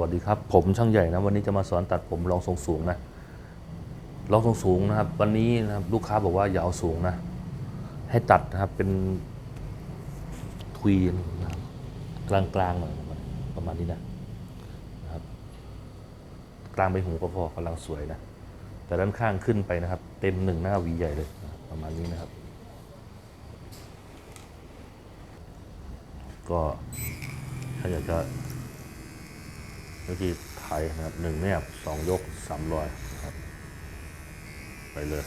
วัสดีครับ ผมช่างใหญ่นะ วันนี้จะมาสอนตัดผมรองทรงสูงนะรองทรงสูงนะครับ วันนี้นะครับลูกค้าบอกว่าอย่าเอาสูงนะ ให้ตัดนะครับเป็นทวีนะครับกลางๆหน่อยประมาณนี้นะนะครับ กลางไปหูก็พอกำลังสวยนะ แต่ด้านข้างขึ้นไปนะครับ เต็มหนึ่งหน้าวีใหญ่เลยนะประมาณนี้นะครับ ก็ถ้าอยากจะ เมื่อกี้ไทยนะครับหนึ่งแนบสองยกสามรอยนะครับ ไปเลย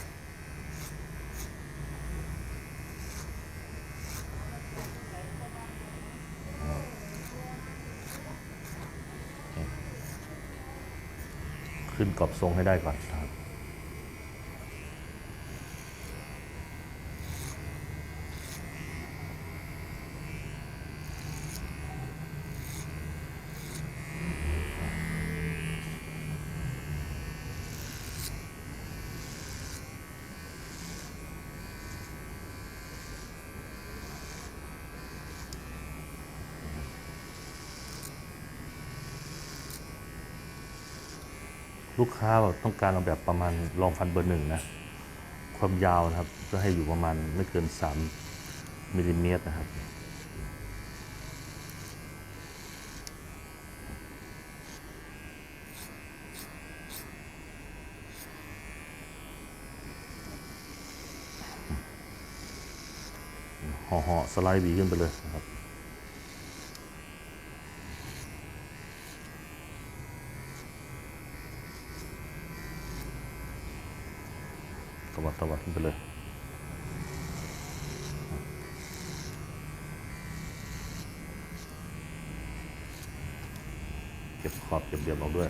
ขึ้นกรอบทรงให้ได้ก่อน ลูกค้าแบบต้องการเอาแบบประมาณรองฟันเบอร์หนึ่งนะ ความยาวนะครับก็ให้อยู่ประมาณไม่เกิน 3มิลลิเมตรนะครับ ห่อห่อสไลด์บีขึ้นไปเลยนะครับ ตวัดตวัดขึ้นไปเลยเก็บขอบเก็บเดียมออกด้วย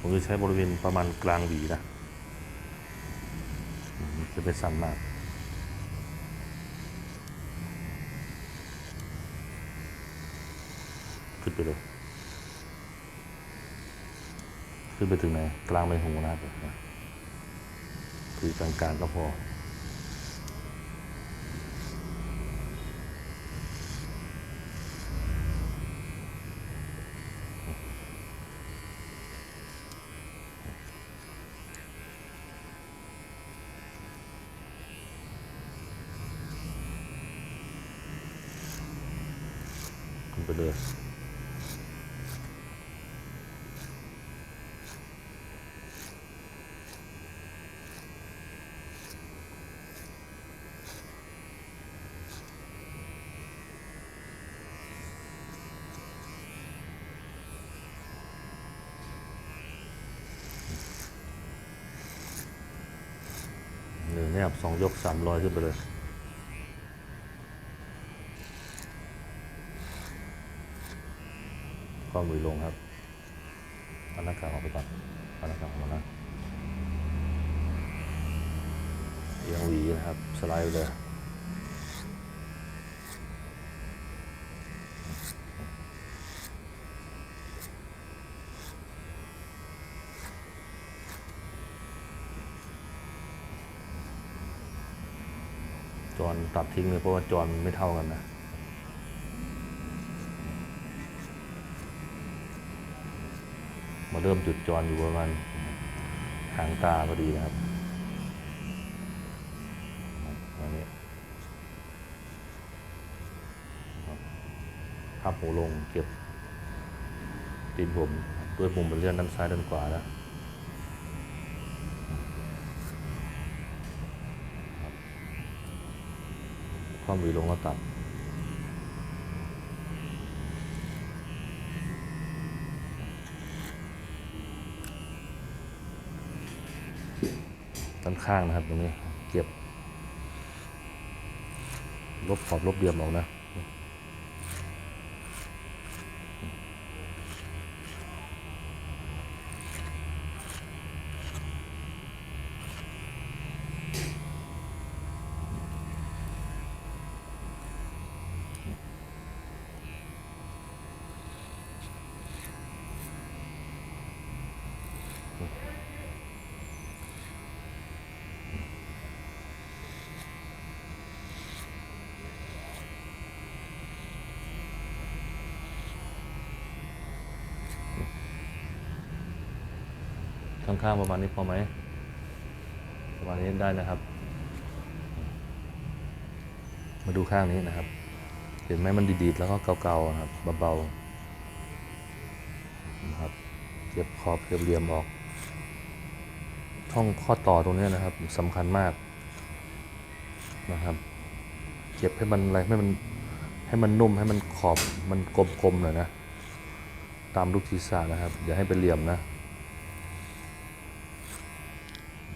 ผมจะใช้บริเวณประมาณกลางหวีนะ จะไปสั้นมาก ขึ้นไปเลยขึ้นไปถึงไหนกลางใบหูนะครับนะคือกลางๆก็พอ แนบสองยกสามร้อยขึ้นไปเลย ความือลงครับเอาหน้ากากออกไปก่อนเอาหน้ากากออกมานะเอียงหวีนะครับ สไลด์ไปเลย จอนตัดทิ้งเลยเพราะว่าจอนมันไม่เท่ากันนะมาเริ่มจุดจรอยู่ประมาณหางตาพอดีนะครับอันนี้พับหูลงเก็บตีนผมด้วยมุมเป็นเลื่อนด้านซ้ายด้านขวานะ ความหวีลงแล้วตัด ด้านข้างนะครับตรงนี้ เก็บ ลบขอบลบเดียมออกนะ ด ข้างๆประมาณนี้พอไหมประมาณนี้ได้นะครับ มาดูข้างนี้นะครับ เห็นไหมมันดีดๆแล้วก็เกาๆนะครับเบาๆนะครับเก็บขอบเก็บเหลี่ยมออก ช่องข้อต่อตรงนี้นะครับสำคัญมากนะครับเก็บให้มันอะไรให้มันให้มันนุ่มให้มันขอบมันกลมๆหน่อยนะ ตามลูกศีรษะนะครับ อย่าให้เป็นเหลี่ยมนะ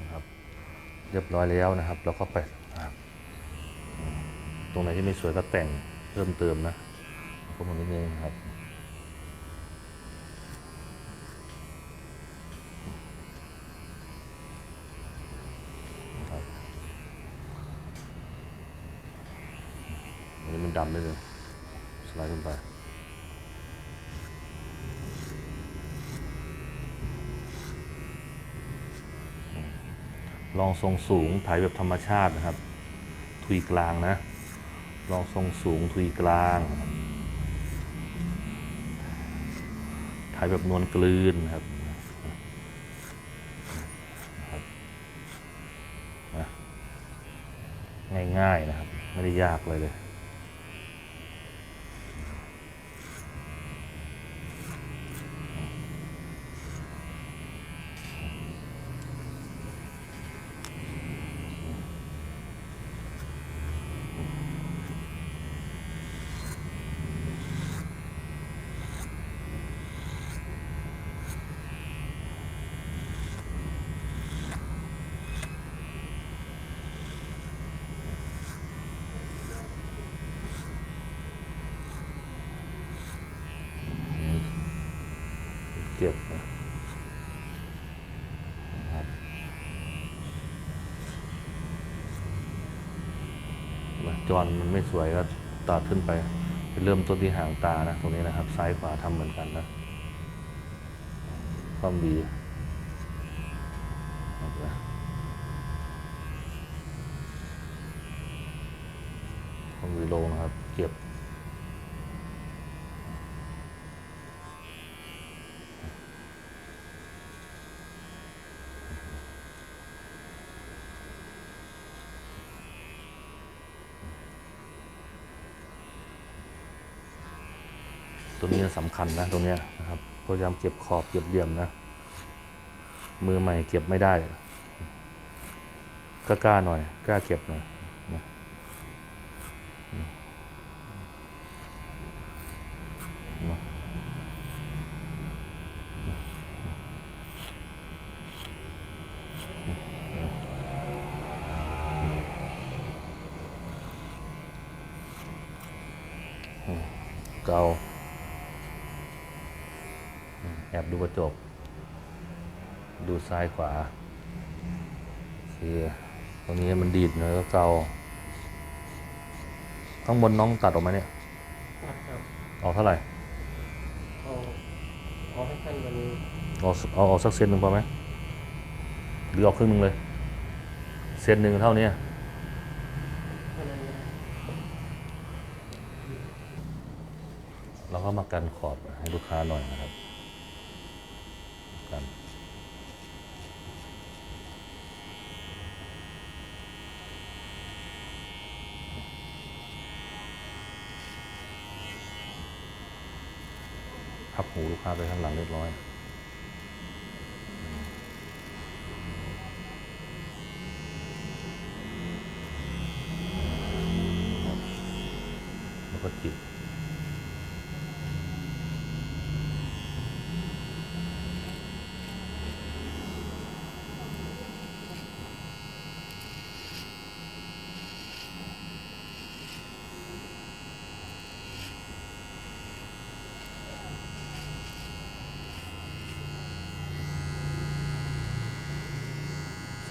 นะครับ เรียบร้อยแล้วนะครับแล้วก็ไปตรงไหนที่ไม่สวยก็แต่งเพิ่มเติมนะก็มันนิดนึงครับนะครับอันนี้มันดำนิดนึงสไลด์ขึ้นไป ลองทรงสูงถ่ายแบบธรรมชาตินะครับ ทุยกลางนะ ลองทรงสูงทุยกลางถ่ายแบบนวลกลืนนะครับง่ายๆนะครับ ไม่ได้ยากเลยเลย จรมันไม่สวยก็ตัดขึ้นไปเริ่มต้นที่หางตานะตรงนี้นะครับ ซ้ายขวาทำเหมือนกันนะความดีความดีลงนะครับ เก็บ ตัวนี้สำคัญนะตรงนี้นะครับพยายามเก็บขอบเก็บเหลี่ยมนะ มือใหม่เก็บไม่ได้ก็กล้าหน่อยกล้าเก็บหน่อยนะเก่า แอบดู กระจก ดูซ้ายขวาโอเคตรงนี้มันดีดหน่อยก็เกาข้างบนน้องตัดออกมาเนี่ยตัดครับออกเท่าไหร่เอาเอาให้สั้นกว่านี้เอาเอาเอาสักเซนหนึ่งพอไหมหรือเอาครึ่งหนึ่งเลย เซนหนึ่งเท่านี้เท่านั้นนะเราก็มากันขอบให้ลูกค้าหน่อยนะครับ กัน พับหูลูกค้าไปข้างหลังเรียบร้อย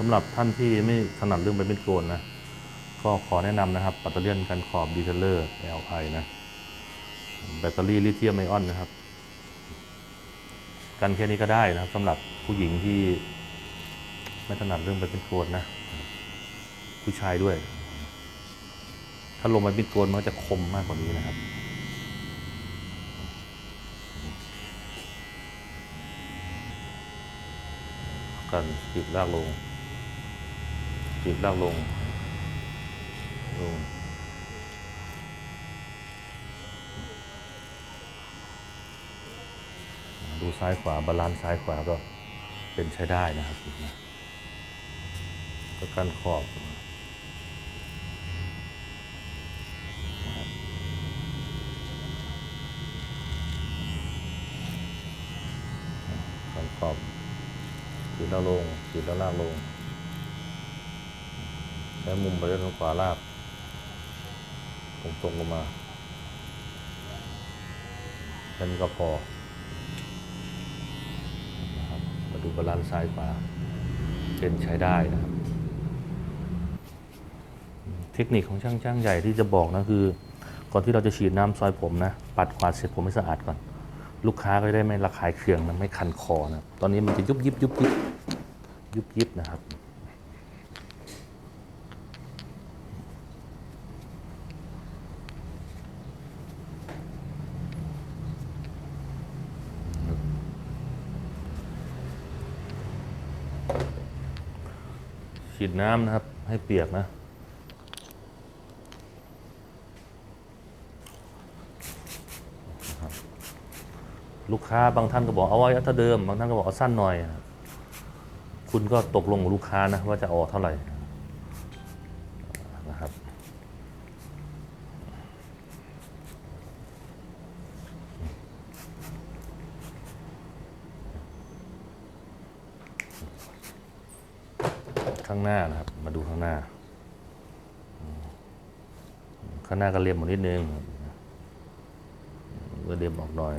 สำหรับท่านที่ไม่ถนัดเรื่องใบมีดโกนนะ ก็ขอแนะนำนะครับ ปัตเตอร์เลียนกันขอบดีเทลเลอร์ LI นะ แบตเตอรี่ลิเธียมไอออนนะครับ กันแค่นี้ก็ได้นะครับสำหรับผู้หญิงที่ไม่ถนัดเรื่องใบมีดโกนนะ ผู้ชายด้วย ถ้าลงใบมีดโกนมันก็จะคมมากกว่านี้นะครับกันจีบลากลง จีบลากลง ลง ดูซ้ายขวาบาลานซ์ซ้ายขวาก็เป็นใช้ได้นะครับนะก็การขอบนะครับการขอบขีดแล้วลงขีดแล้วลากลง ใช้มุมไปด้านขวาลากตรงตรงๆลงมาแค่นี้ก็พอนะครับมาดูบาลานซ์ซ้ายขวาเป็นใช้ได้นะครับ เทคนิคของช่างช่างใหญ่ที่จะบอกนะคือ ก่อนที่เราจะฉีดน้ำซอยผมนะ ปัดขวาดเสร็จผมให้สะอาดก่อน ลูกค้าก็จะได้ไม่ระคายเคืองนะไม่คันคอนะตอนนี้มันจะยุบยิบยุบยิบยุบยิบนะครับ ฉีดน้ำนะครับ ให้เปียกนะลูกค้าบางท่านก็บอกเอาไว้เท่าเดิม บางท่านก็บอกเอาสั้นหน่อย คุณก็ตกลงกับลูกค้านะว่าจะออกเท่าไหร่นะครับ ข้างหน้านะครับ มาดูข้างหน้า ข้างหน้าก็เรียมหมดนิดนึงก็เรียมออกหน่อย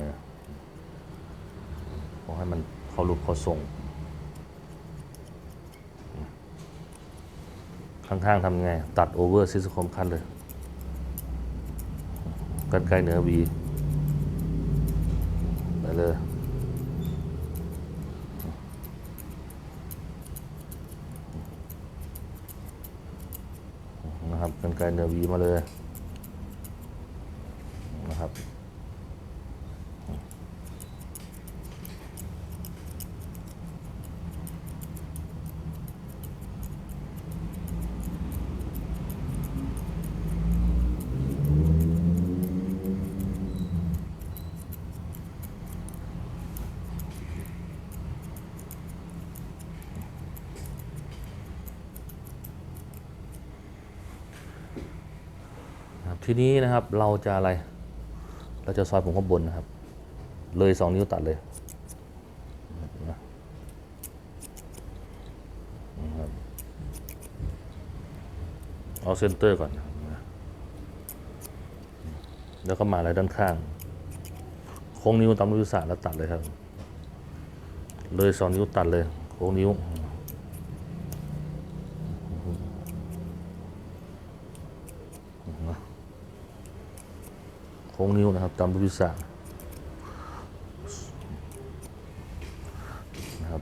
ขอให้มันเข้ารูปเข้าทรงข้างๆทำไง ตัดโอเวอร์ซิสคอมคันเลย กันไกลเหนือวีไปเลย นะครับ กันไกลเหนือวีมาเลยนะครับ นะครับ ทีนี้นะครับเราจะอะไร เราจะซอยผมข้างบนนะครับ เลยสองนิ้วตัดเลยเอาเซนเตอร์ก่อนนะแล้วก็มาอะไรด้านข้าง โค้งนิ้วตามรูปศาสตร์แล้วตัดเลยครับ เลยสองนิ้วตัดเลย โค้งนิ้ว งนิ้วนะครับตามรูปวิสานะครับ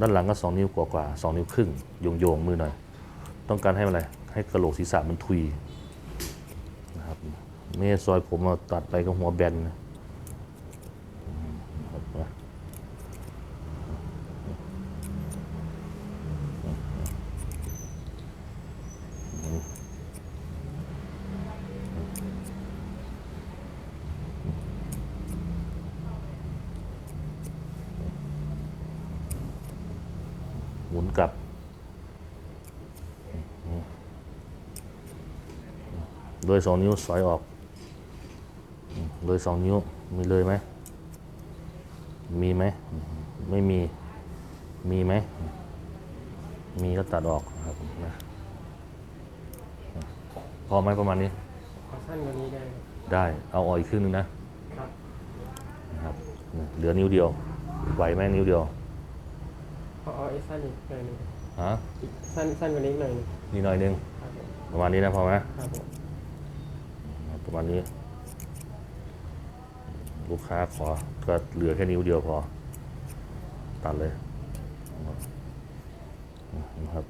ด้านหลังก็สองนิ้วกว่าๆสองนิ้วครึ่งโยงโยงๆมือหน่อย ต้องการให้อะไรให้กระโหลกศีรษะมันทุยนะครับไม่ให้ซอยผมมาตัดไปกับหัวแบนนะอืมครับนะหมุนกลับ โดยสองนิ้วสอยออกอืมโดยสองนิ้วมีเลยไหม มีไหม ไม่มี มีไหม มีก็ตัดออกนะครับนะพอไหมประมาณนี้ ขอสั้นกว่านี้ได้ไหมได้ เอาออกอีกครึ่งหนึงนะ ครับนะครับนะเหลือนิ้วเดียว ไหวไหมนิ้วเดียวขอเอาไอ้สั้นอีกหน่อยหนึงฮะอีกสั้นสั้นกว่านี้อีกหน่อยหนึงนี่หน่อยหนึงครับผมประมาณนี้นะพอไหมครับผม ประมาณนี้ ลูกค้าขอก็เหลือแค่นิ้วเดียวพอ ตัดเลยนะครับ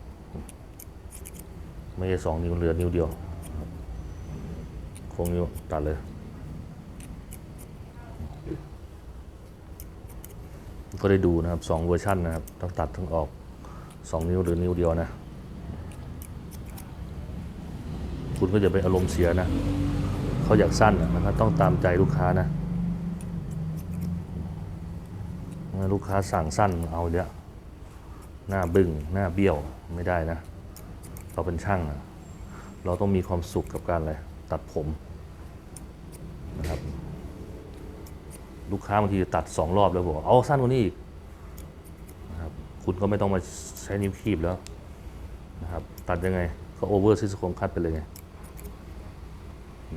ไม่ใช่สองนิ้วเหลือนิ้วเดียวครับโค้งนิ้วตัดเลยก็ได้ดูนะครับสองเวอร์ชันนะครับต้องตัดทั้งออกสองนิ้วหรือนิ้วเดียวนะ คุณก็จะไปอารมณ์เสียนะ เขาอยากสั้นนะครับต้องตามใจลูกค้านะลูกค้าสั่งสั้นเอาเดี๋ยวหน้าบึง้งหน้าเบี้ยวไม่ได้นะ เราเป็นช่างนะเราต้องมีความสุขกับการอะไรตัดผมนะครับ ลูกค้าบางทีตัดสองรอบแล้วบอกเอาสั้นกว่านี้อีกนะครับคุณก็ไม่ต้องมาใช้นิ้วคีบแล้วนะครับ ตัดยังไงก็โอเวอร์ซิสโคมคัดไปเลยไง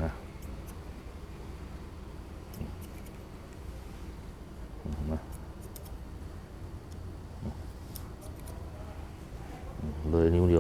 นะ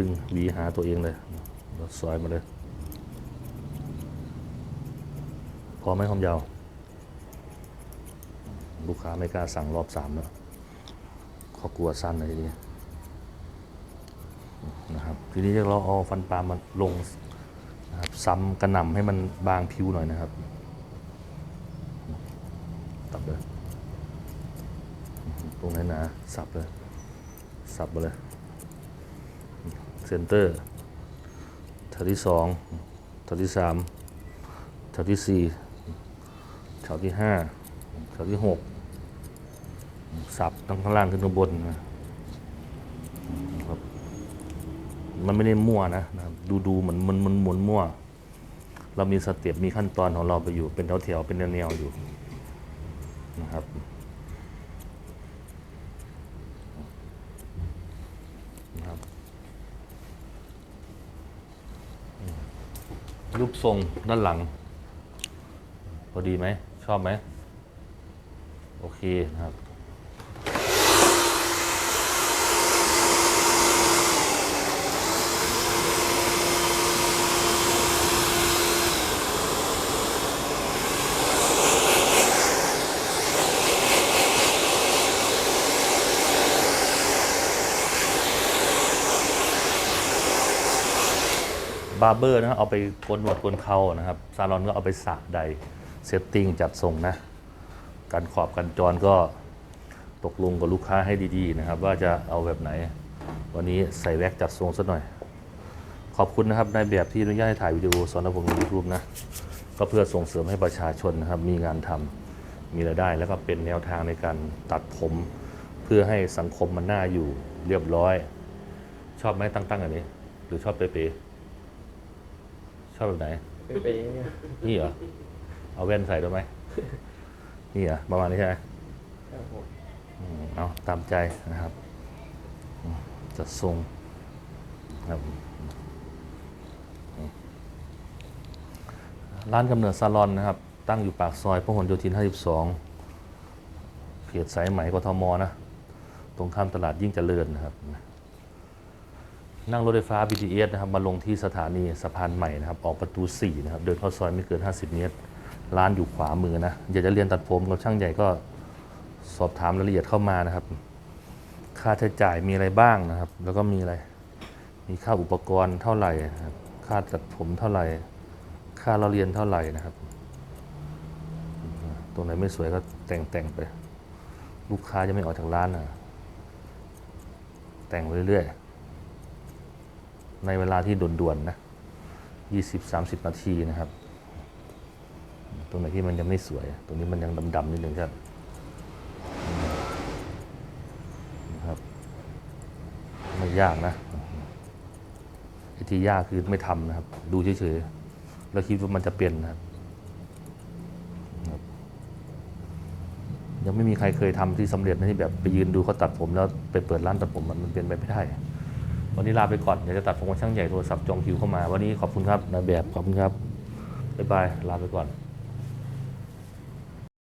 ดึงหวีหาตัวเองเลยแล้วซอยมาเลย พอไหมความยาว ลูกค้าไม่กล้าสั่งรอบสามแล้วขากลัวสั้นเลยทีนี้นะครับ ทีนี้เราเอาฟันปลามาลงนะครับซ้ำกระหน่ำให้มันบางผิวหน่อยนะครับ ตัดเลย ตรงไหนหนาสับเลย สับไปเลย เซนเตอร์แถวที่สองแถวที่สามแถวที่สี่แถวที่ห้าแถวที่หกสับตั้งข้างล่างขึ้นข้างบนนะครับมันไม่ได้มั่วนะนะดูดูเหมือนมันมันหมุนมั่ว เรามีสเต็ปมีขั้นตอนของเราไปอยู่เป็นแถวๆเป็นแนวๆอยู่นะครับรู ปทรงด้านหลัง พอดีไหม ชอบไหม โอเคนะครับ บาร์เบอร์นะครับเอาไปโกนหนวดโกนเขานะครับซาลอนก็เอาไปสระใดเซตติ้งจัดทรงนะการขอบกันจรก็ตกลงกับลูกค้าให้ดีๆนะครับ ว่าจะเอาแบบไหน วันนี้ใส่แว็กจัดทรงสักหน่อย ขอบคุณนะครับในายแบบที่อนุญาตให้ถ่ายวิดีโอสอนผมในยูทูบนะก็เพื่อส่งเสริมให้ประชาชนนะครับมีงานทำมีรายได้ แล้วก็เป็นแนวทางในการตัดผม เพื่อให้สังคมมันน่าอยู่เรียบร้อย ชอบไหมตั้งๆอันนี้ หรือชอบเป๊ะ อบแบบไหนเป๊ะๆเนี่ยนี่เหรอ เอาแว่นใส่ด้วยไหม นี่เหรอ ประมาณนี้ใช่ไหมครับผมอืมเอาตามใจนะครับอืมจัดทรงครับอืมร้านกำเนิดซาลอนนะครับ ตั้งอยู่ปากซอยพหลโยธิน 52 เขตสายไหมกทมนะ ตรงข้ามตลาดยิ่งเจริญนะครับ นั่งรถไฟฟ้า BTS นะครับมาลงที่สถานีสะพานใหม่นะครับออกประตู 4 นะครับ เดินเข้าซอยไม่เกิน 50 เมตร ร้านอยู่ขวามือนะ อยากจะเรียนตัดผมกับช่างใหญ่ก็สอบถามรายละเอียดเข้ามานะครับ ค่าใช้จ่ายมีอะไรบ้างนะครับ แล้วก็มีอะไร มีค่าอุปกรณ์เท่าไหร่ครับค่าตัดผมเท่าไหร่ ค่าเราเรียนเท่าไหร่นะครับ ตรงไหนไม่สวยก็แต่งแต่งๆไป ลูกค้าจะไม่ออกจากร้านนะแต่งไปเรื่อยๆ ในเวลาที่ด่วนๆนะ20-30 นาทีนะครับ ตรงไหนที่มันยังไม่สวย ตรงนี้มันยังดำๆนิดนึงครับนะครับ ไม่ยากนะไอ้ที่ยากคือไม่ทำนะครับ ดูเฉยๆ แล้วคิดว่ามันจะเปลี่ยนนะครับ ยังไม่มีใครเคยทำที่สำเร็จนะที่แบบไปยืนดูเขาตัดผมแล้วไปเปิดร้านตัดผมมันมันเป็นไปไม่ได้ วันนี้ลาไปก่อน เดี๋ยวจะตัดผมกับช่างใหญ่โทรศัพท์จองคิวเข้ามา วันนี้ขอบคุณครับนายแบบขอบคุณครับบ๊ายบายลาไปก่อน